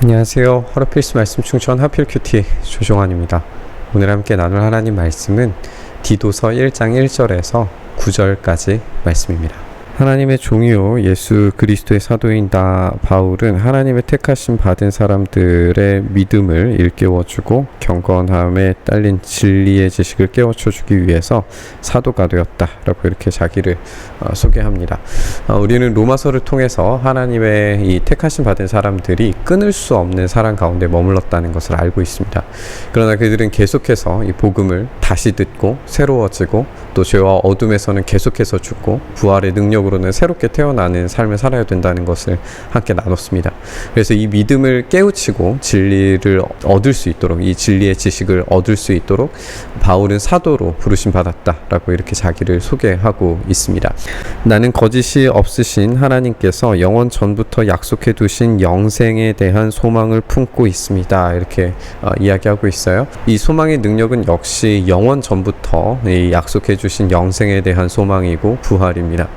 안녕하세요. 하루필스 말씀 충천 하필 큐티 조종환입니다. 오늘 함께 나눌 하나님 말씀은 디도서 1장 1절에서 9절까지 말씀입니다. 하나님의 종이요 예수 그리스도의 사도인 나 바울은 하나님의 택하심 받은 사람들의 믿음을 일깨워주고 경건함에 딸린 진리의 지식을 깨워쳐주기 위해서 사도가 되었다라고 이렇게 자기를 어, 소개합니다. 어, 우리는 로마서를 통해서 하나님의 이 택하심 받은 사람들이 끊을 수 없는 사랑 가운데 머물렀다는 것을 알고 있습니다. 그러나 그들은 계속해서 이 복음을 다시 듣고 새로워지고 또 죄와 어둠에서는 계속해서 죽고 부활의 능력 으로는 새롭게 태어나는 삶을 살아야 된다는 것을 함께 나눴습니다. 그래서 이 믿음을 깨우치고 진리를 얻을 수 있도록 이 진리의 지식을 얻을 수 있도록 바울은 사도로 부르심 받았다라고 이렇게 자기를 소개하고 있습니다. 나는 거짓이 없으신 하나님께서 영원 전부터 약속해 두신 영생에 대한 소망을 품고 있습니다. 이렇게 어, 이야기하고 있어요. 이 소망의 능력은 역시 영원 전부터 이 약속해 주신 영생에 대한 소망이고 부활입니다.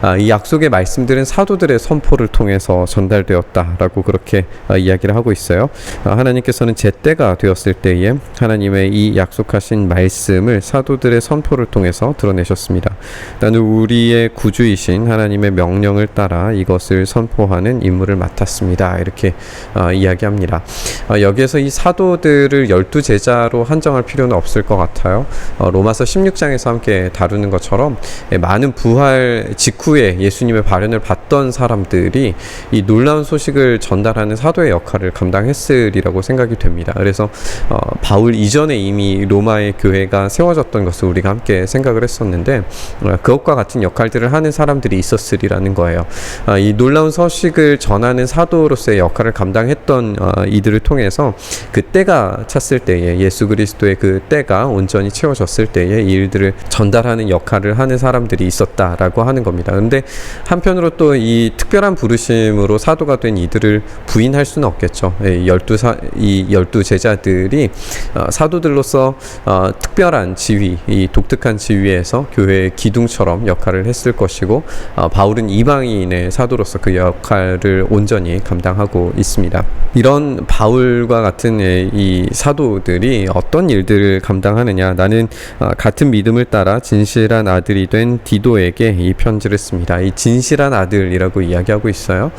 아, 이 약속의 말씀들은 사도들의 선포를 통해서 전달되었다라고 그렇게 어, 이야기를 하고 있어요. 아, 하나님께서는 제때가 되었을 때에 하나님의 이 약속하신 말씀을 사도들의 선포를 통해서 드러내셨습니다. 나는 우리의 구주이신 하나님의 명령을 따라 이것을 선포하는 임무를 맡았습니다. 이렇게 어, 이야기합니다. 어, 여기에서 이 사도들을 열두 제자로 한정할 필요는 없을 것 같아요. 어, 로마서 16장에서 함께 다루는 것처럼 예, 많은 부활 직후 에 예수님의 발현을 받던 사람들이 이 놀라운 소식을 전달하는 사도의 역할을 감당했으리라고 생각이 됩니다. 그래서 어, 바울 이전에 이미 로마의 교회가 세워졌던 것을 우리가 함께 생각을 했었는데 어, 그것과 같은 역할들을 하는 사람들이 있었으리라는 거예요. 어, 이 놀라운 소식을 전하는 사도로서의 역할을 감당했던 어, 이들을 통해서 그 때가 찼을 때에 예수 그리스도의 그 때가 온전히 채워졌을 때에 이 일들을 전달하는 역할을 하는 사람들이 있었다라고 하는 겁니다. 근데 한편으로 또 이 특별한 부르심으로 사도가 된 이들을 부인할 수는 없겠죠. 예, 열두 사, 이 열두 제자들이 어, 사도들로서 어, 특별한 지위, 이 독특한 지위에서 교회의 기둥처럼 역할을 했을 것이고 어, 바울은 이방인의 사도로서 그 역할을 온전히 감당하고 있습니다. 이런 바울과 같은 예, 이 사도들이 어떤 일들을 감당하느냐? 나는 어, 같은 믿음을 따라 진실한 아들이 된 디도에게 이 편지를 씁니다. 이 진실한 아들이라고 이야기하고 있어요.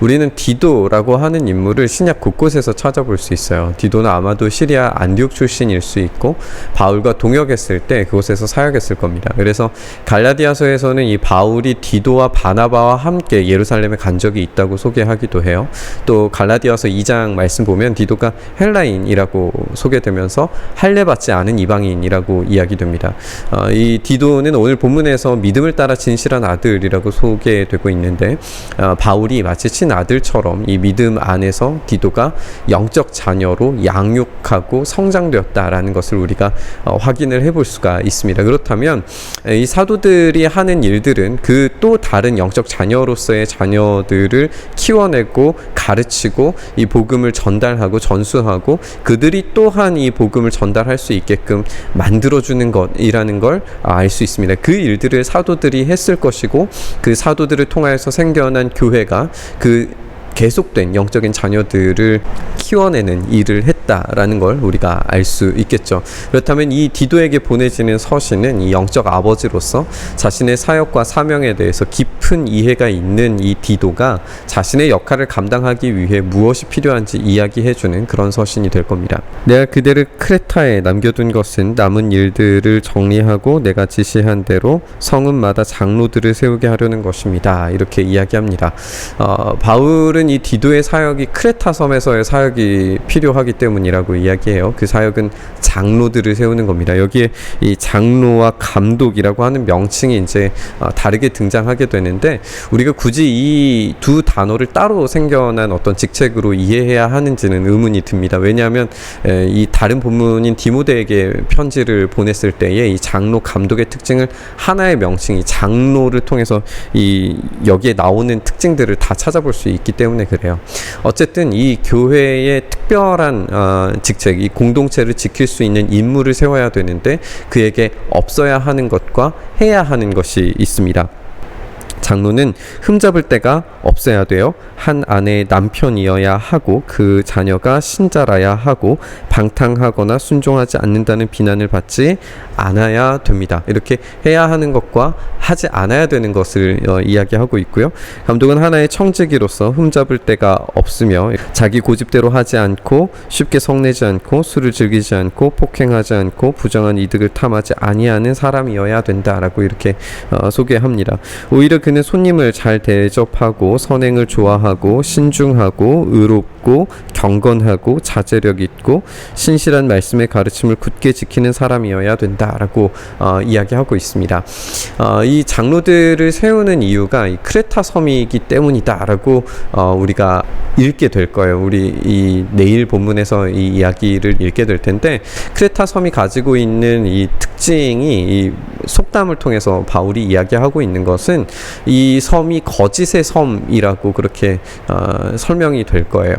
우리는 디도라고 하는 인물을 신약 곳곳에서 찾아볼 수 있어요. 디도는 아마도 시리아 안디옥 출신일 수 있고 바울과 동역했을 때 그곳에서 사역했을 겁니다. 그래서 갈라디아서에서는 이 바울이 디도와 바나바와 함께 예루살렘에 간 적이 있다고 소개하기도 해요. 또 갈라디아서 2장 말씀 보면 디도가 헬라인이라고 소개되면서 할례 받지 않은 이방인이라고 이야기됩니다. 어, 이 디도는 오늘 본문에서 믿음을 따라 진실한 아들 이라고 소개되고 있는데 어, 바울이 마치 친아들처럼 이 믿음 안에서 디도가 영적 자녀로 양육하고 성장되었다라는 것을 우리가 어, 확인을 해볼 수가 있습니다. 그렇다면 이 사도들이 하는 일들은 그 또 다른 영적 자녀로서의 자녀들을 키워내고 가르치고 이 복음을 전달하고 전수하고 그들이 또한 이 복음을 전달할 수 있게끔 만들어주는 것이라는 걸 알 수 있습니다. 그 일들을 사도들이 했을 것이고 그 사도들을 통하여서 생겨난 교회가 그 계속된 영적인 자녀들을 키워내는 일을 했다라는 걸 우리가 알 수 있겠죠. 그렇다면 이 디도에게 보내지는 서신은 이 영적 아버지로서 자신의 사역과 사명에 대해서 깊은 이해가 있는 이 디도가 자신의 역할을 감당하기 위해 무엇이 필요한지 이야기해주는 그런 서신이 될 겁니다. 내가 그대를 크레타에 남겨둔 것은 남은 일들을 정리하고 내가 지시한 대로 성읍마다 장로들을 세우게 하려는 것입니다. 이렇게 이야기합니다. 어, 바울 은 이 디도의 사역이 크레타 섬에서의 사역이 필요하기 때문이라고 이야기해요. 그 사역은 장로들을 세우는 겁니다. 여기에 이 장로와 감독이라고 하는 명칭이 이제 어, 다르게 등장하게 되는데 우리가 굳이 이 두 단어를 따로 생겨난 어떤 직책으로 이해해야 하는지는 의문이 듭니다. 왜냐하면 에, 이 다른 본문인 디모데에게 편지를 보냈을 때에 이 장로 감독의 특징을 하나의 명칭이 장로를 통해서 이 여기에 나오는 특징들을 다 찾아볼 수 있기 때문에 그래요. 어쨌든 이 교회의 특별한 어, 직책, 이 공동체를 지킬 수 있는 임무를 세워야 되는데 그에게 없어야 하는 것과 해야 하는 것이 있습니다. 장로는 흠잡을 때가 없어야 돼요. 한 아내의 남편이어야 하고 그 자녀가 신자라야 하고 방탕하거나 순종하지 않는다는 비난을 받지 않아야 됩니다. 이렇게 해야 하는 것과 하지 않아야 되는 것을 어, 이야기하고 있고요. 감독은 하나의 청지기로서 흠잡을 때가 없으며 자기 고집대로 하지 않고 쉽게 성내지 않고 술을 즐기지 않고 폭행하지 않고 부정한 이득을 탐하지 아니하는 사람이어야 된다라고 이렇게 어, 소개합니다. 오히려 그는 손님을 잘 대접하고 선행을 좋아하고 신중하고 의롭고 경건하고 자제력 있고 신실한 말씀의 가르침을 굳게 지키는 사람이어야 된다라고 어, 이야기하고 있습니다. 어, 이 장로들을 세우는 이유가 이 크레타 섬이기 때문이다라고 어, 우리가 읽게 될 거예요. 우리 이 내일 본문에서 이 이야기를 읽게 될 텐데 크레타 섬이 가지고 있는 이 특징이 이 속담을 통해서 바울이 이야기하고 있는 것은 이 섬이 거짓의 섬이라고 그렇게 어, 설명이 될 거예요.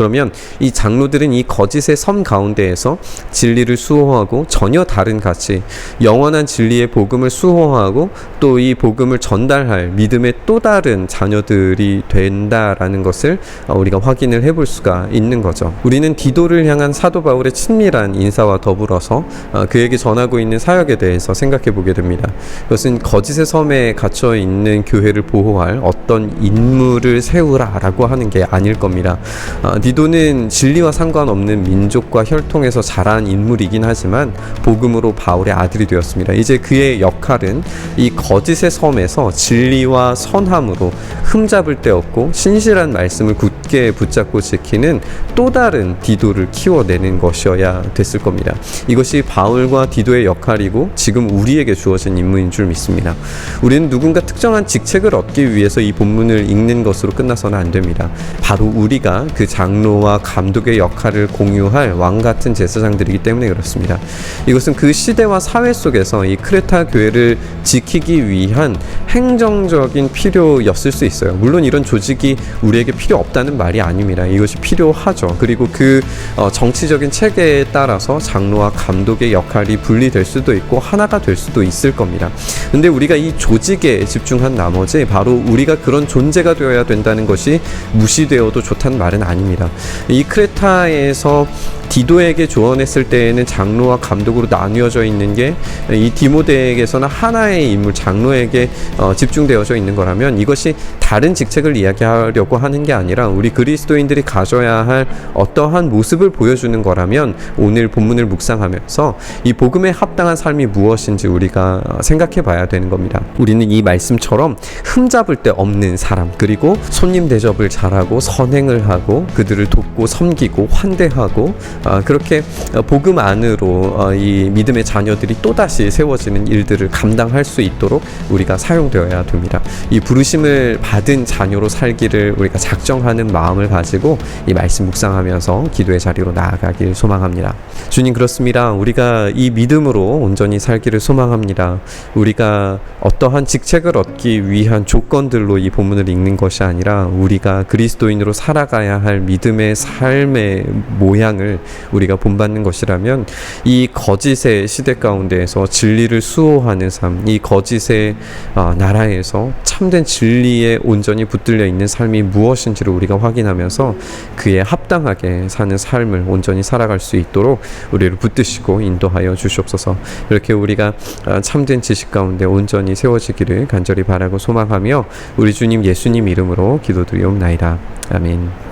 그러면 이 장로들은 이 거짓의 섬 가운데에서 진리를 수호하고 전혀 다른 가치, 영원한 진리의 복음을 수호하고 또 이 복음을 전달할 믿음의 또 다른 자녀들이 된다라는 것을 어, 우리가 확인을 해볼 수가 있는 거죠. 우리는 디도를 향한 사도 바울의 친밀한 인사와 더불어서 어, 그에게 전하고 있는 사역에 대해서 생각해 보게 됩니다. 그것은 거짓의 섬에 갇혀 있는 교회를 보호할 어떤 인물을 세우라라고 하는 게 아닐 겁니다. 어, 디도는 진리와 상관없는 민족과 혈통에서 자란 인물이긴 하지만 복음으로 바울의 아들이 되었습니다. 이제 그의 역할은 이 거짓의 섬에서 진리와 선함으로 흠잡을 데 없고 신실한 말씀을 굳게 붙잡고 지키는 또 다른 디도를 키워내는 것이어야 됐을 겁니다. 이것이 바울과 디도의 역할이고 지금 우리에게 주어진 임무인 줄 믿습니다. 우리는 누군가 특정한 직책을 얻기 위해서 이 본문을 읽는 것으로 끝나서는 안 됩니다. 바로 우리가 그 장 로와 감독의 역할을 공유할 왕 같은 제사장들이기 때문에 그렇습니다. 이것은 그 시대와 사회 속에서 이 크레타 교회를 지키기 위한 행정적인 필요였을 수 있어요. 물론 이런 조직이 우리에게 필요 없다는 말이 아닙니다. 이것이 필요하죠. 그리고 그 어, 정치적인 체계에 따라서 장로와 감독의 역할이 분리될 수도 있고 하나가 될 수도 있을 겁니다. 근데 우리가 이 조직에 집중한 나머지 바로 우리가 그런 존재가 되어야 된다는 것이 무시되어도 좋다는 말은 아닙니다. 이 크레타에서 디도에게 조언했을 때에는 장로와 감독으로 나뉘어져 있는 게 이 디모데에게서는 하나의 인물 장로에게 어, 집중되어져 있는 거라면 이것이 다른 직책을 이야기하려고 하는 게 아니라 우리 그리스도인들이 가져야 할 어떠한 모습을 보여주는 거라면 오늘 본문을 묵상하면서 이 복음에 합당한 삶이 무엇인지 우리가 어, 생각해 봐야 되는 겁니다. 우리는 이 말씀처럼 흠잡을 데 없는 사람 그리고 손님 대접을 잘하고 선행을 하고 그들 을 돕고 섬기고 환대하고 어, 그렇게 어, 복음 안으로 어, 이 믿음의 자녀들이 또다시 세워지는 일들을 감당할 수 있도록 우리가 사용되어야 됩니다. 이 부르심을 받은 자녀로 살기를 우리가 작정하는 마음을 가지고 이 말씀 묵상하면서 기도의 자리로 나아가길 소망합니다. 주님 그렇습니다. 우리가 이 믿음으로 온전히 살기를 소망합니다. 우리가 어떠한 직책을 얻기 위한 조건들로 이 본문을 읽는 것이 아니라 우리가 그리스도인으로 살아가야 할 믿음 의 삶의 모양을 우리가 본받는 것이라면 이 거짓의 시대 가운데에서 진리를 수호하는 삶, 이 거짓의 어, 나라에서 참된 진리에 온전히 붙들려 있는 삶이 무엇인지를 우리가 확인하면서 그에 합당하게 사는 삶을 온전히 살아갈 수 있도록 우리를 붙드시고 인도하여 주시옵소서. 이렇게 우리가 어, 참된 지식 가운데 온전히 세워지기를 간절히 바라고 소망하며 우리 주님 예수님 이름으로 기도드리옵나이다. 아멘.